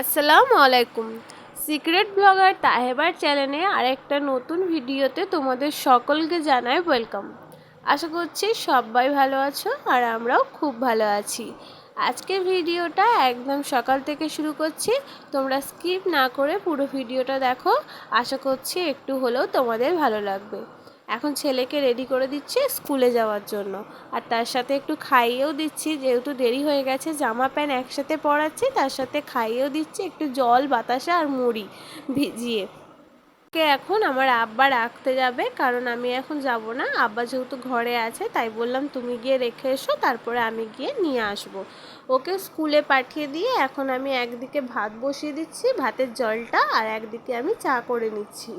আসসালামু আলাইকুম। Secret blogger তাহেবার চ্যানেলে আরেকটা নতুন ভিডিওতে তোমাদের সকলকে জানাই ওয়েলকাম। আশা করছি সবাই ভালো আছো আর আমরাও খুব ভালো আছি। আজকের ভিডিওটা একদম সকাল থেকে শুরু করছি। তোমরা স্কিপ না করে পুরো ভিডিওটা দেখো। আশা করছি একটু হলেও তোমাদের ভালো লাগবে। এখন ছেলেকে রেডি করে দিচ্ছি স্কুলে যাওয়ার জন্য। আর তার সাথে একটু খাইয়েও দিচ্ছি, যেহেতু দেরি হয়ে গেছে, জামা প্যান্ট একসাথে পরাচ্ছি, তার সাথে খাইয়েও দিচ্ছি, একটু জল, বাতাসা আর মুড়ি ভিজিয়ে। কে এখন আমার আব্বা রাখতে যাবে, কারণ আমি এখন যাব না। আব্বা যেহেতু ঘরে আছে, তাই বললাম, তুমি গিয়ে রেখে এসো, তারপরে আমি গিয়ে নিয়ে আসব। ওকে স্কুলে পাঠিয়ে দিয়ে এখন আমি একদিকে ভাত বসিয়ে দিচ্ছি, ভাতের জলটা, আর একদিকে আমি চা করে নিচ্ছি।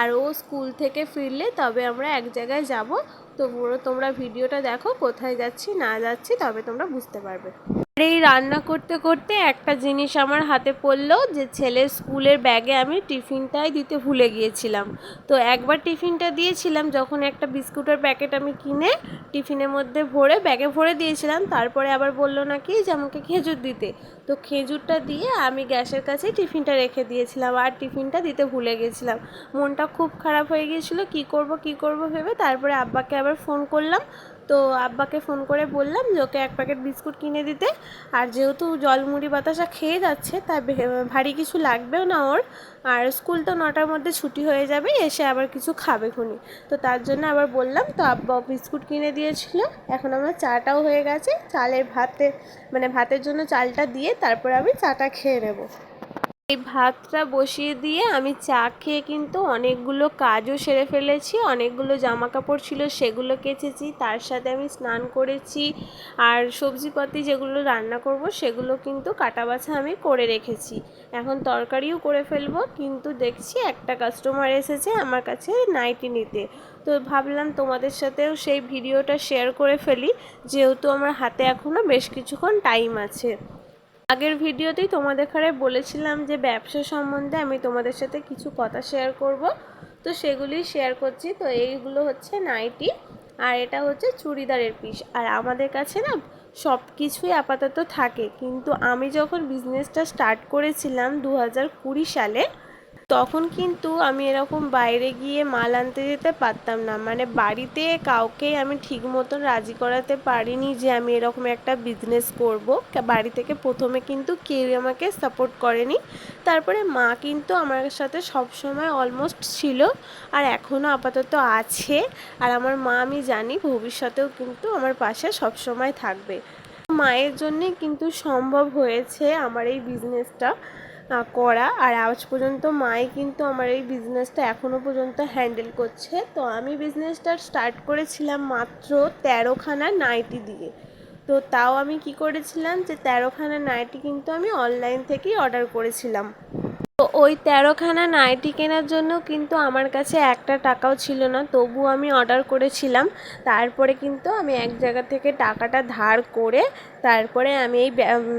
আর ও স্কুল থেকে ফিরলে তবে আমরা এক জায়গায় যাব। তো তোমরা ভিডিওটা দেখো, কোথায় যাচ্ছি, না যাচ্ছি তবে তোমরা বুঝতে পারবে। আর এই রান্না করতে করতে একটা জিনিস আমার হাতে পড়ল যে ছেলের স্কুলের ব্যাগে আমি টিফিনটাই দিতে ভুলে গিয়েছিলাম। তো একবার টিফিনটা দিয়েছিলাম, যখন একটা বিস্কুটের প্যাকেট আমি কিনে টিফিনের মধ্যে ভরে ব্যাগে ভরে দিয়েছিলাম, তারপরে আবার বলল নাকি যে আমাকে খেজুর দিতে। তো খেজুরটা দিয়ে আমি গ্যাসের কাছেই টিফিনটা রেখে দিয়েছিলাম আর টিফিনটা দিতে ভুলে গেছিলাম মনটা খুব খারাপ হয়ে গিয়েছিল, কি করব কি করব ভেবে তারপরে আব্বাকে আবার ফোন করলাম। তো আব্বাকে ফোন করে বললাম যে, ওকে এক প্যাকেট বিস্কুট কিনে দিতে। আর যেহেতু জলমুড়ি বাতাসা খেয়ে যাচ্ছে, তাই ভারী কিছু লাগবেও না ওর। আর স্কুল তো নটার মধ্যে ছুটি হয়ে যাবে, এসে আবার কিছু খাবে খুনি। তো তার জন্য আবার বললাম, তো আব্বা বিস্কুট কিনে দিয়েছিল। এখন আমার চাটাও হয়ে গেছে। চালের ভাতে মানে ভাতের জন্য চালটা দিয়ে তারপরে আমি চাটা খেয়ে নেব। এই ভাতটা বসিয়ে দিয়ে আমি চা খেয়ে কিন্তু অনেকগুলো কাজও সেরে ফেলেছি, অনেকগুলো জামা কাপড় ছিল সেগুলো কেচেছি, তার সাথে আমি স্নান করেছি আর সবজিপাতি যেগুলো রান্না করব সেগুলো কিন্তু কাটা বাছা আমি করে রেখেছি। এখন তরকারিও করে ফেলব, কিন্তু দেখছি একটা কাস্টমার এসেছে আমার কাছে নাইটি নিতে। তো ভাবলাম তোমাদের সাথেও সেই ভিডিওটা শেয়ার করে ফেলি, যেহেতু আমার হাতে এখনও বেশ কিছুক্ষণ টাইম আছে। আগের ভিডিওতেই তোমাদের ঘরে বলেছিলাম যে ব্যবসা সম্বন্ধে আমি তোমাদের সাথে কিছু কথা শেয়ার করব। তো সেগুলি শেয়ার করছি। তো এইগুলো হচ্ছে নাইটি আর এটা হচ্ছে চুড়িদারের পিস আর আমাদের কাছে না সব কিছুই আপাতত থাকে। কিন্তু আমি যখন বিজনেসটা স্টার্ট করেছিলাম দু হাজার কুড়ি সালে তখন কিন্তু আমি এরকম বাইরে গিয়ে মাল আনতে যেতে পারতাম না। মানে বাড়িতে কাউকেই আমি ঠিক মতন রাজি করাতে পারিনি যে আমি এরকম একটা বিজনেস করব। বাড়ি থেকে প্রথমে কিন্তু কেউ আমাকে সাপোর্ট করেনি। তারপরে মা কিন্তু আমার সাথে সব সময় অলমোস্ট ছিল আর এখনও আপাতত আছে। আর আমার মা আমি জানি ভবিষ্যতেও কিন্তু আমার পাশে সব সময় থাকবে। মায়ের জন্যে কিন্তু সম্ভব হয়েছে আমার এই বিজনেসটা করা। আর আজ পর্যন্ত মাই কিন্তু আমার এই বিজনেসটা এখনও পর্যন্ত হ্যান্ডেল করছে। তো আমি বিজনেসটা স্টার্ট করেছিলাম মাত্র তেরোখানা নাইটি দিয়ে। তো তাও আমি কি করেছিলাম যে, তেরোখানা নাইটি কিন্তু আমি অনলাইন থেকেই অর্ডার করেছিলাম। ওই তেরোখানা নাইটি কেনার জন্য কিন্তু আমার কাছে একটা টাকাও ছিল না, তবু আমি অর্ডার করেছিলাম। তারপরে কিন্তু আমি এক জায়গা থেকে টাকাটা ধার করে তারপরে আমি এই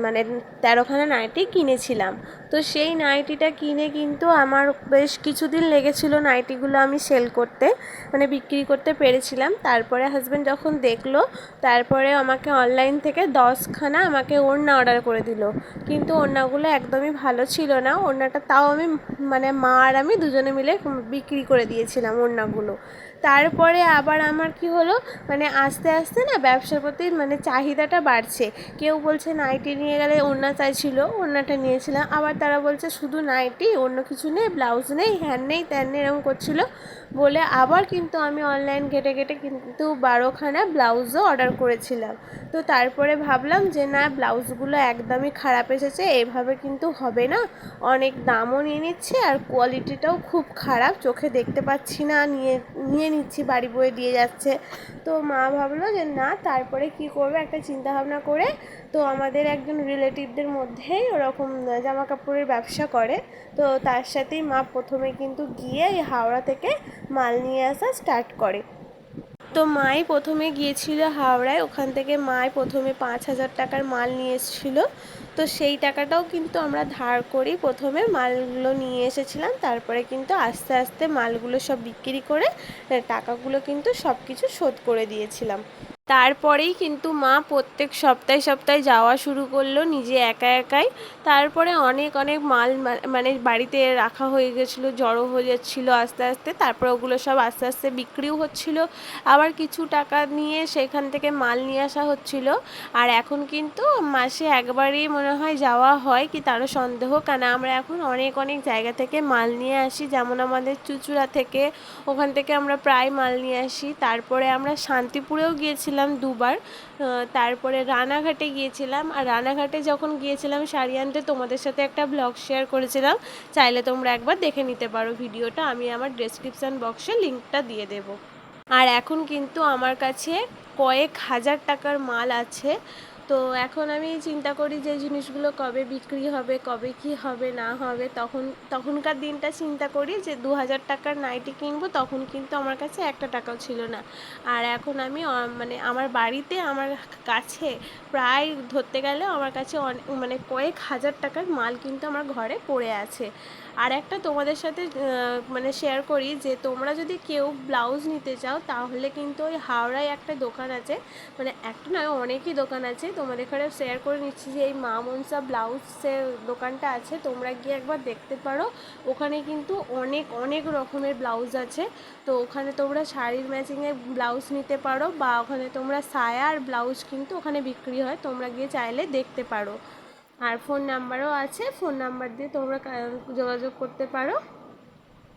মানে তেরোখানা নাইটি কিনেছিলাম। তো সেই নাইটিটা কিনে কিন্তু আমার বেশ কিছুদিন লেগেছিল নাইটিগুলো আমি সেল করতে মানে বিক্রি করতে পেরেছিলাম। তারপরে হাজব্যান্ড যখন দেখল, তারপরে আমাকে অনলাইন থেকে দশখানা আমাকে ওড়না অর্ডার করে দিল। কিন্তু ওড়নাগুলো একদমই ভালো ছিল না, ওড়নাটা তাও আমি মানে মা আর আমি দুজনে মিলে বিক্রি করে দিয়েছিলাম ওড়নাগুলো। তারপরে আবার আমার কি হলো মানে আস্তে আস্তে না ব্যবসার প্রতি মানে চাহিদাটা বাড়ছে। কেউ বলছে নাইটি নিয়ে গেলে ওড়না চাইছিল, ওড়নাটা নিয়েছিলাম। আবার তারা বলছে শুধু নাইটি, অন্য কিছু নেই, ব্লাউজ নেই হ্যান নেই, ত্যান নেই, এরকম করছিল। বলে আবার কিন্তু আমি অনলাইন ঘেটে ঘেটে কিন্তু বারোখানা ব্লাউজও অর্ডার করেছিলাম। তো তারপরে ভাবলাম যে না, ব্লাউজগুলো একদমই খারাপ এসেছে, এভাবে কিন্তু হবে না। অনেক দামও নিয়ে নিচ্ছে আর কোয়ালিটিটাও খুব খারাপ। চোখে দেখতে পাচ্ছি না, নিয়ে নিয়ে নিচ্ছি, বাড়ি বয়ে দিয়ে যাচ্ছে। তো মা ভাবলো যে না, তারপরে কি করবে? একটা চিন্তা ভাবনা করে তো আমাদের একজন রিলেটিভদের মধ্যেই ওরকম জামা কাপড়ের ব্যবসা করে। তো তার সাথেই মা প্রথমে কিন্তু গিয়ে এই হাওড়া থেকে মাল নিয়ে আসা স্টার্ট করে। তো মাই প্রথমে গিয়েছিল হাওড়ায়, ওখান থেকে মাই প্রথমে পাঁচ হাজার টাকার মাল নিয়ে এসেছিল। তো সেই টাকাটাও কিন্তু আমরা ধার করি প্রথমে মালগুলো নিয়ে এসেছিলাম, তারপরে কিন্তু আস্তে আস্তে মালগুলো সব বিক্রি করে টাকাগুলো কিন্তু সব কিছু শোধ করে দিয়েছিলাম। তারপরেই কিন্তু মা প্রত্যেক সপ্তাহে সপ্তাহে যাওয়া শুরু করল নিজে একা একাই। তারপরে অনেক অনেক মাল মানে বাড়িতে রাখা হয়ে গেছিল, জড়ো হয়ে যাচ্ছিল আস্তে আস্তে। তারপরে ওগুলো সব আস্তে আস্তে বিক্রিও হচ্ছিল। আবার কিছু টাকা নিয়ে সেখান থেকে মাল নিয়ে আসা হচ্ছিল। আর এখন কিন্তু মাসে একবারই মনে হয় যাওয়া হয় কি তারও সন্দেহ কেন আমরা এখন অনেক অনেক জায়গা থেকে মাল নিয়ে আসি। যেমন আমাদের চুচুড়া থেকে ওখান থেকে আমরা প্রায় মাল নিয়ে আসি। তারপরে আমরা শান্তিপুরেও গিয়েছিলাম। দুবার তারপরে রানাঘাটে গিয়েছিলাম। আর রানাঘাটে যখন গিয়েছিলাম শাড়ি আনতে তোমাদের সাথে একটা ব্লগ শেয়ার করেছিলাম। চাইলে তোমরা একবার দেখে নিতে পারো ভিডিওটা। আমি আমার ডেসক্রিপশান বক্সে লিঙ্কটা দিয়ে দেবো। আর এখন কিন্তু আমার কাছে কয়েক হাজার টাকার মাল আছে। তো এখন আমি চিন্তা করি যে জিনিসগুলো কবে বিক্রি হবে, কবে কি হবে, না হবে, তখন, তখনকার দিনটা চিন্তা করি যে দু হাজার টাকার নাইটি কিনবো, তখন কিন্তু আমার কাছে একটা টাকাও ছিল না। আর এখন আমি মানে আমার বাড়িতে, আমার কাছে প্রায় ধরতে গেলে আমার কাছে অনেক মানে কয়েক হাজার টাকার মাল কিন্তু আমার ঘরে পড়ে আছে। আর একটা তোমাদের সাথে মানে শেয়ার করি যে তোমরা যদি কেউ ব্লাউজ নিতে চাও, তাহলে কিন্তু ওই হাওড়ায় একটা দোকান আছে মানে একটা নয়, অনেকই দোকান আছে তোমাদের এখানে শেয়ার করে নিচ্ছি যে এই মা মনসা ব্লাউজের দোকানটা আছে। তোমরা গিয়ে একবার দেখতে পারো। ওখানে কিন্তু অনেক অনেক রকমের ব্লাউজ আছে। তো ওখানে তোমরা শাড়ির ম্যাচিংয়ে ব্লাউজ নিতে পারো বা ওখানে তোমরা সায়া আর ব্লাউজ কিন্তু ওখানে বিক্রি হয়। তোমরা গিয়ে চাইলে দেখতে পারো। আর ফোন নাম্বারও আছে। ফোন নাম্বার দিয়ে তোমরা যোগাযোগ করতে পারো।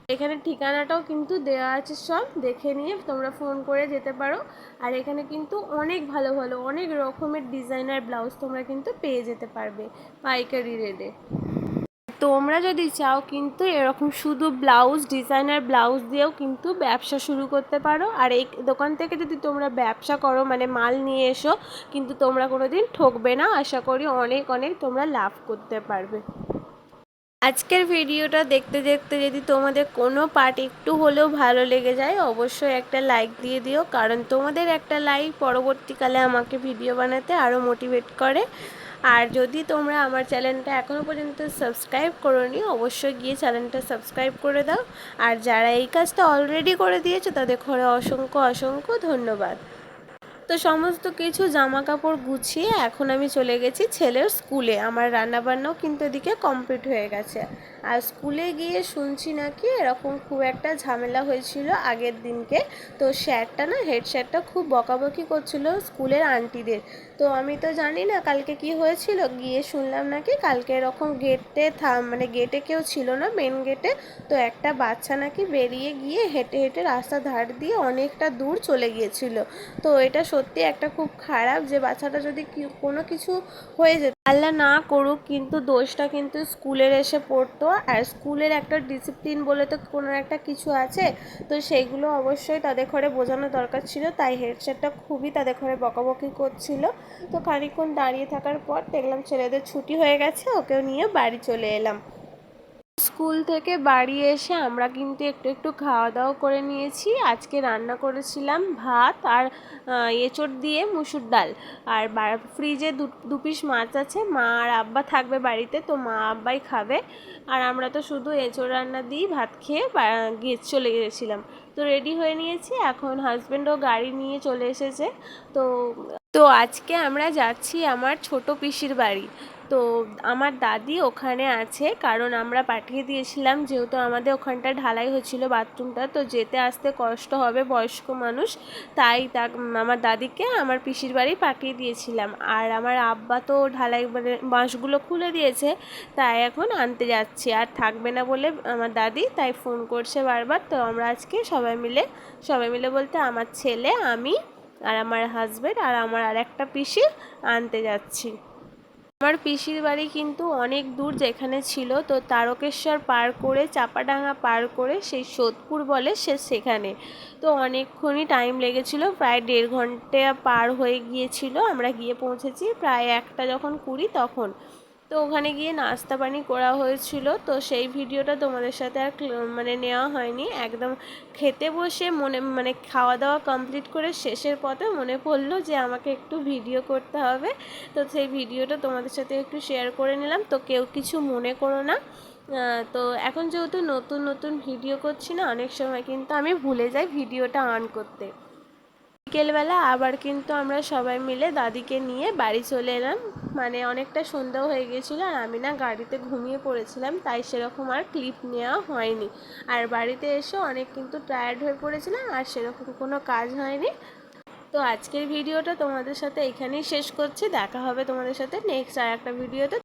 এখানে ঠিকানাটাও কিন্তু দেওয়া আছে সব, দেখে নিয়ে তোমরা ফোন করে যেতে পারো। আর এখানে কিন্তু অনেক ভালো ভালো, অনেক রকমের ডিজাইনার ব্লাউজ তোমরা কিন্তু পেয়ে যেতে পারবে পাইকারি রেটে। তোমরা যদি চাও কিন্তু এরকম শুধু ব্লাউজ, ডিজাইনার ব্লাউজ দিয়েও কিন্তু ব্যবসা শুরু করতে পারো। আর এই দোকান থেকে যদি তোমরা ব্যবসা করো মানে মাল নিয়ে এসো, কিন্তু তোমরা কোনো দিন ঠকবে না। আশা করি অনেক অনেক তোমরা লাভ করতে পারবে। আজকের ভিডিওটা দেখতে দেখতে যদি তোমাদের কোনো পার্ট একটু হলেও ভালো লেগে যায়, অবশ্যই একটা লাইক দিয়ে দিও। কারণ তোমাদের একটা লাইক পরবর্তীকালে আমাকে ভিডিও বানাতে আরও মোটিভেট করে। আর যদি তোমরা আমার চ্যানেলটা এখনও পর্যন্ত সাবস্ক্রাইব করোনি, অবশ্যই গিয়ে চ্যানেলটা সাবস্ক্রাইব করে দাও। আর যারা এই কাজটা অলরেডি করে দিয়েছ, তাদের ঘরে অসংখ্য অসংখ্য ধন্যবাদ। তো সমস্ত কিছু জামা কাপড় গুছিয়ে এখন আমি চলে গেছি ছেলের স্কুলে। আমার রান্নাবান্নাও কিন্তু এদিকে কমপ্লিট হয়ে গেছে। আর স্কুলে গিয়ে শুনছি নাকি এরকম খুব একটা ঝামেলা হয়েছিল আগের দিনকে। তো স্যারটা না, হেড স্যারটা খুব বকাবকি করছিল স্কুলের আন্টিদের। তো আমি তো জানি না কালকে কি হয়েছিল, গিয়ে শুনলাম নাকি কালকে এরকম গেটে থাম মানে গেটে কেউ ছিল না মেন গেটে তো একটা বাচ্চা নাকি বেরিয়ে গিয়ে হেঁটে হেঁটে রাস্তা ধার দিয়ে অনেকটা দূর চলে গিয়েছিল। তো এটা সত্যি একটা খুব খারাপ যে বাচ্চাটা যদি কোনো কিছু হয়ে যেত আল্লাহ না করুক কিন্তু দোষটা কিন্তু স্কুলের এসে পড়তো। আর স্কুলের একটা ডিসিপ্লিন বলে তো কোনো একটা কিছু আছে, তো সেইগুলো অবশ্যই তাদের ঘরে বোঝানো দরকার ছিল। তাই হেডসেটটা খুবই তাদের ঘরে বকাবকি করছিল। তো খানিকক্ষণ দাঁড়িয়ে থাকার পর দেখলাম ছেলেদের ছুটি হয়ে গেছে, ওকেও নিয়ে বাড়ি চলে এলাম। স্কুল থেকে বাড়ি এসে আমরা কিন্তু একটু একটু খাওয়া দাওয়া করে নিয়েছি। আজকে রান্না করেছিলাম ভাত আর এঁচোড় দিয়ে মুসুর ডাল। আর ফ্রিজে দু পিস মাছ আছে, মা আর আব্বা থাকবে বাড়িতে, তো মা আব্বাই খাবে। আর আমরা তো শুধু এঁচোড় রান্না দিয়েই ভাত খেয়ে গিয়ে চলে গেছিলাম। তো রেডি হয়ে নিয়েছি, এখন হাজব্যান্ডও গাড়ি নিয়ে চলে এসেছে। তো তো আজকে আমরা যাচ্ছি আমার ছোট পিসির বাড়ি। তো আমার দাদি ওখানে আছে, কারণ আমরা পাঠিয়ে দিয়েছিলাম যেহেতু আমাদের ওখানটা ঢালাই হচ্ছিল বাথরুমটা, তো যেতে আসতে কষ্ট হবে বয়স্ক মানুষ, তাই তা আমার দাদিকে আমার পিসির বাড়ি পাঠিয়ে দিয়েছিলাম। আর আমার আব্বা তো ঢালাই মানে বাঁশগুলো খুলে দিয়েছে, তাই এখন আনতে যাচ্ছি। আর থাকবে না বলে আমার দাদি তাই ফোন করছে বারবার, তো আমরা আজকে সবাই মিলে সবাই মিলে বলতে আমার ছেলে, আমি আর আমার হাজবেন্ড আর আমার আরেকটা পিসি আনতে যাচ্ছি। আমার পিসির বাড়ি কিন্তু অনেক দূর যেখানে ছিল, তো তারকেশ্বর পার করে, চাপাডাঙ্গা পার করে, সেই সোদপুর বলে সে সেখানে। তো অনেকক্ষণই টাইম লেগেছিল, প্রায় দেড় ঘণ্টা পার হয়ে গিয়েছিল, আমরা গিয়ে পৌঁছেছি, প্রায় একটা যখন কুড়ি তখন। তো ওখানে গিয়ে নাস্তা পানি করা হয়েছিল। তো সেই ভিডিওটা তোমাদের সাথে আর মানে নেওয়া হয়নি। একদম খেতে বসে মনে মানে খাওয়া দাওয়া কমপ্লিট করে শেষের পথে মনে পড়ল যে আমাকে একটু ভিডিও করতে হবে। তো সেই ভিডিওটা তোমাদের সাথে একটু শেয়ার করে নিলাম। তো কেউ কিছু মনে করো না। তো এখন যেহেতু নতুন নতুন ভিডিও করছি না, অনেক সময় কিন্তু আমি ভুলে যাই ভিডিওটা অন করতে। বিকেলবেলা আবার কিন্তু আমরা সবাই মিলে দাদিকে নিয়ে বাড়ি চলে এলাম। মানে অনেকটা সন্ধ্যাও হয়ে গেছিল আর আমি না গাড়িতে ঘুমিয়ে পড়েছিলাম, তাই সেরকম আর ক্লিপ নেওয়া হয়নি। আর বাড়িতে এসে অনেক কিন্তু টায়ার্ড হয়ে পড়েছিলাম আর সেরকম কোনো কাজ হয়নি। তো আজকের ভিডিওটা তোমাদের সাথে এখানেই শেষ করছি। দেখা হবে তোমাদের সাথে নেক্সট আর একটা ভিডিওতে।